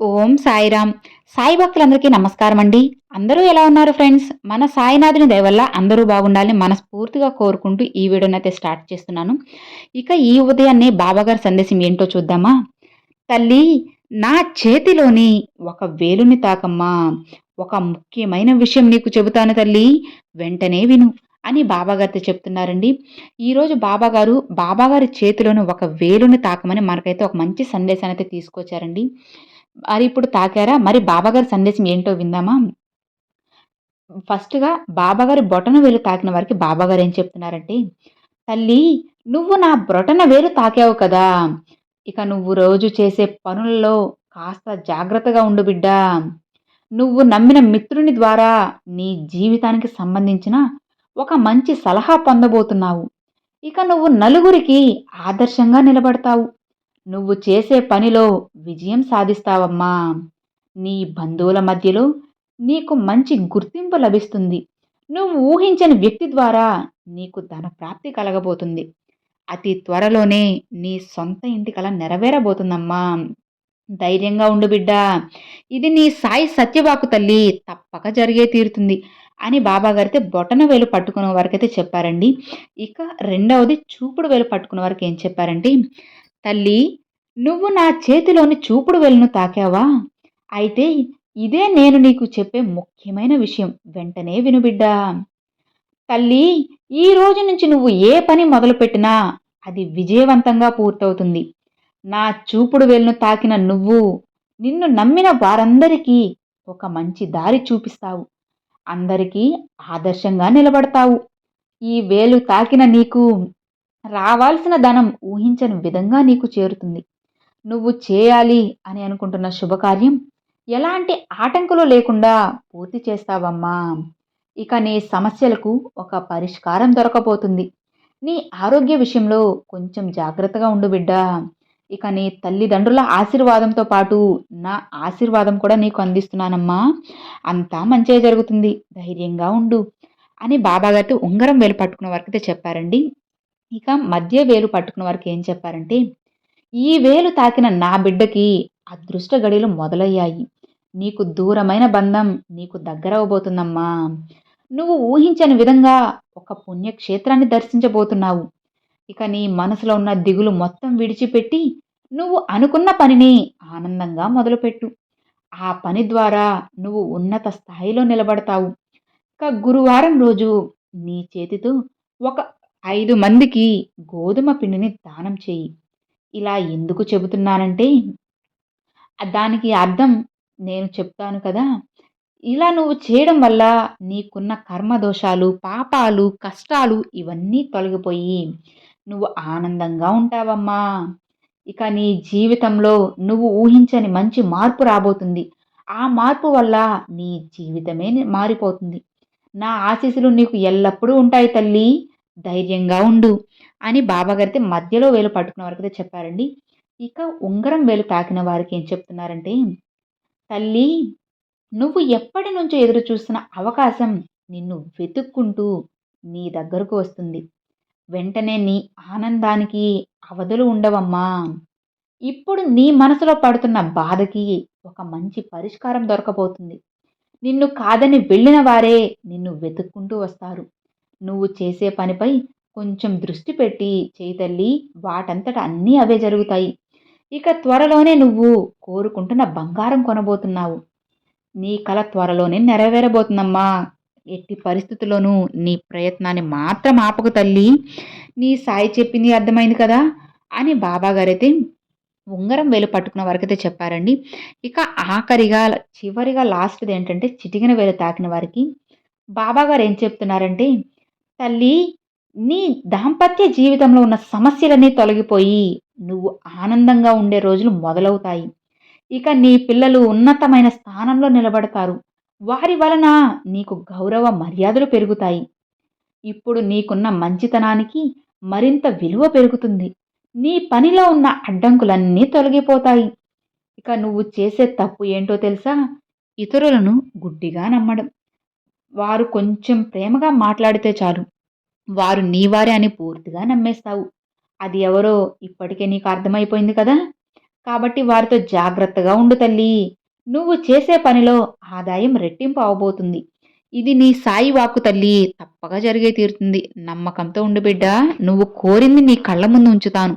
ఓం సాయిరామ్. సాయి భక్తులందరికీ నమస్కారం అండి. అందరూ ఎలా ఉన్నారు ఫ్రెండ్స్? మన సాయినాథుని దయవల్ల అందరూ బాగుండాలని మనస్ఫూర్తిగా కోరుకుంటూ ఈ వీడియోనైతే స్టార్ట్ చేస్తున్నాను. ఇక ఈ ఉదయాన్నే బాబాగారి సందేశం ఏంటో చూద్దామా? తల్లి నా చేతిలోని ఒక వేలుని తాకమ్మా. ఒక ముఖ్యమైన విషయం నీకు చెబుతాను తల్లి. వెంటనే విను అని బాబాగారితో చెప్తున్నారండి. ఈరోజు బాబాగారు బాబాగారి చేతిలోని ఒక వేలుని తాకమని మనకైతే ఒక మంచి సందేశాన్ని అయితే తీసుకొచ్చారండి. మరి ఇప్పుడు తాకారా? మరి బాబాగారి సందేశం ఏంటో విందామా? ఫస్ట్గా బాబాగారి బొటన వేలు తాకిన వారికి బాబాగారు ఏం చెప్తున్నారంటే తల్లి నువ్వు నా బొటన వేలు తాకావు కదా! ఇక నువ్వు రోజు చేసే పనుల్లో కాస్త జాగ్రత్తగా ఉండు బిడ్డా! నువ్వు నమ్మిన మిత్రుని ద్వారా నీ జీవితానికి సంబంధించిన ఒక మంచి సలహా పొందబోతున్నావు. ఇక నువ్వు నలుగురికి ఆదర్శంగా నిలబడతావు. నువ్వు చేసే పనిలో విజయం సాధిస్తావమ్మా. నీ బంధువుల మధ్యలో నీకు మంచి గుర్తింపు లభిస్తుంది. నువ్వు ఊహించని వ్యక్తి ద్వారా నీకు ధన ప్రాప్తి కలగబోతుంది. అతి త్వరలోనే నీ సొంత ఇంటి కల నెరవేరబోతుందమ్మా. ధైర్యంగా ఉండు బిడ్డా. ఇది నీ సాయి సత్యవాకు తల్లి. తప్పక జరిగే తీరుతుంది అని బాబాగారితే బొటన వేలు పట్టుకున్న వరకైతే చెప్పారండి. ఇక రెండవది చూపుడు వేలు పట్టుకున్న వరకు ఏం చెప్పారంటే తల్లి నువ్వు నా చేతిలోని చూపుడు వెలును తాకావా? అయితే ఇదే నేను నీకు చెప్పే ముఖ్యమైన విషయం. వెంటనే వినుబిడ్డా తల్లి ఈ రోజు నుంచి నువ్వు ఏ పని మొదలుపెట్టినా అది విజయవంతంగా పూర్తవుతుంది. నా చూపుడు వేలును తాకిన నువ్వు నిన్ను నమ్మిన వారందరికీ ఒక మంచి దారి చూపిస్తావు. అందరికీ ఆదర్శంగా నిలబడతావు. ఈ వేలు తాకిన నీకు రావాల్సిన ధనం ఊహించని విధంగా నీకు చేరుతుంది. నువ్వు చేయాలి అని అనుకుంటున్న శుభకార్యం ఎలాంటి ఆటంకులు లేకుండా పూర్తి చేస్తావమ్మా. ఇక నీ సమస్యలకు ఒక పరిష్కారం దొరకబోతుంది. నీ ఆరోగ్య విషయంలో కొంచెం జాగ్రత్తగా ఉండు బిడ్డా. ఇక నీ తల్లిదండ్రుల ఆశీర్వాదంతో పాటు నా ఆశీర్వాదం కూడా నీకు అందిస్తున్నానమ్మా. అంతా మంచిగా జరుగుతుంది. ధైర్యంగా ఉండు అని బాబాగారితో ఉంగరం వేలు పట్టుకున్న వారికి చెప్పారండి. ఇక మధ్య వేలు పట్టుకున్న వారికి ఏం చెప్పారంటే ఈ వేలు తాకిన నా బిడ్డకి అదృష్ట గడియలు మొదలయ్యాయి. నీకు దూరమైన బంధం నీకు దగ్గరవబోతుందమ్మా నువ్వు ఊహించని విధంగా ఒక పుణ్యక్షేత్రాన్ని దర్శించబోతున్నావు. ఇక నీ మనసులో ఉన్న దిగులు మొత్తం విడిచిపెట్టి నువ్వు అనుకున్న పనిని ఆనందంగా మొదలుపెట్టు. ఆ పని ద్వారా నువ్వు ఉన్నత స్థాయిలో నిలబడతావు. ఇక గురువారం రోజు నీ చేతితో ఒక ఐదు మందికి గోధుమ పిండిని దానం చేయి. ఇలా ఎందుకు చెబుతున్నానంటే దానికి అర్థం నేను చెప్తాను కదా. ఇలా నువ్వు చేయడం వల్ల నీకున్న కర్మదోషాలు పాపాలు కష్టాలు ఇవన్నీ తొలగిపోయి నువ్వు ఆనందంగా ఉంటావమ్మా. ఇక నీ జీవితంలో నువ్వు ఊహించని మంచి మార్పు రాబోతుంది. ఆ మార్పు వల్ల నీ జీవితమే మారిపోతుంది. నా ఆశీస్సులు నీకు ఎల్లప్పుడూ ఉంటాయి తల్లి. ధైర్యంగా ఉండు అని బాబాగారితే మధ్యలో వేలు పట్టుకున్న వారికి చెప్పారండి. ఇక ఉంగరం వేలు తాకిన వారికి ఏం చెప్తున్నారంటే తల్లి నువ్వు ఎప్పటి నుంచో ఎదురు చూస్తున్న అవకాశం నిన్ను వెతుక్కుంటూ నీ దగ్గరకు వస్తుంది. వెంటనే నీ ఆనందానికి అవధులు ఉండవమ్మా. ఇప్పుడు నీ మనసులో పడుతున్న బాధకి ఒక మంచి పరిష్కారం దొరకబోతుంది. నిన్ను కాదని వెళ్ళిన వారే నిన్ను వెతుక్కుంటూ వస్తారు. నువ్వు చేసే పనిపై కొంచెం దృష్టి పెట్టి చేతల్లి వాటంతట అన్నీ అవే జరుగుతాయి. ఇక త్వరలోనే నువ్వు కోరుకుంటున్న బంగారం కొనబోతున్నావు. నీ కళ త్వరలోనే నెరవేరబోతుందమ్మా. ఎట్టి పరిస్థితుల్లోనూ నీ ప్రయత్నాన్ని మాత్రం ఆపకు తల్లి. నీ సాయి చెప్పింది అర్థమైంది కదా? అని బాబాగారైతే ఉంగరం వేలు పట్టుకున్న వరకైతే చెప్పారండి. ఇక ఆఖరిగా చివరిగా లాస్ట్ది ఏంటంటే చిటికిన వేలు తాకిన వారికి. బాబాగారు ఏం చెప్తున్నారంటే తల్లి నీ దాంపత్య జీవితంలో ఉన్న సమస్యలన్నీ తొలగిపోయి నువ్వు ఆనందంగా ఉండే రోజులు మొదలవుతాయి. ఇక నీ పిల్లలు ఉన్నతమైన స్థానంలో నిలబడతారు. వారి వలన నీకు గౌరవ మర్యాదలు పెరుగుతాయి. ఇప్పుడు నీకున్న మంచితనానికి మరింత విలువ పెరుగుతుంది. నీ పనిలో ఉన్న అడ్డంకులన్నీ తొలగిపోతాయి. ఇక నువ్వు చేసే తప్పు ఏంటో తెలుసా? ఇతరులను గుడ్డిగా నమ్మడం. వారు కొంచెం ప్రేమగా మాట్లాడితే చాలు. వారు నీవారే అని పూర్తిగా నమ్మేస్తావు. అది ఎవరో ఇప్పటికే నీకు అర్థమైపోయింది కదా? కాబట్టి వారితో జాగ్రత్తగా ఉండు తల్లి. నువ్వు చేసే పనిలో ఆదాయం రెట్టింపు అవబోతుంది. ఇది నీ సాయి వాక్కు తల్లి. తప్పగా జరిగే తీరుతుంది. నమ్మకంతో ఉండు బిడ్డ. నువ్వు కోరింది నీ కళ్ళ ముందు ఉంచుతాను.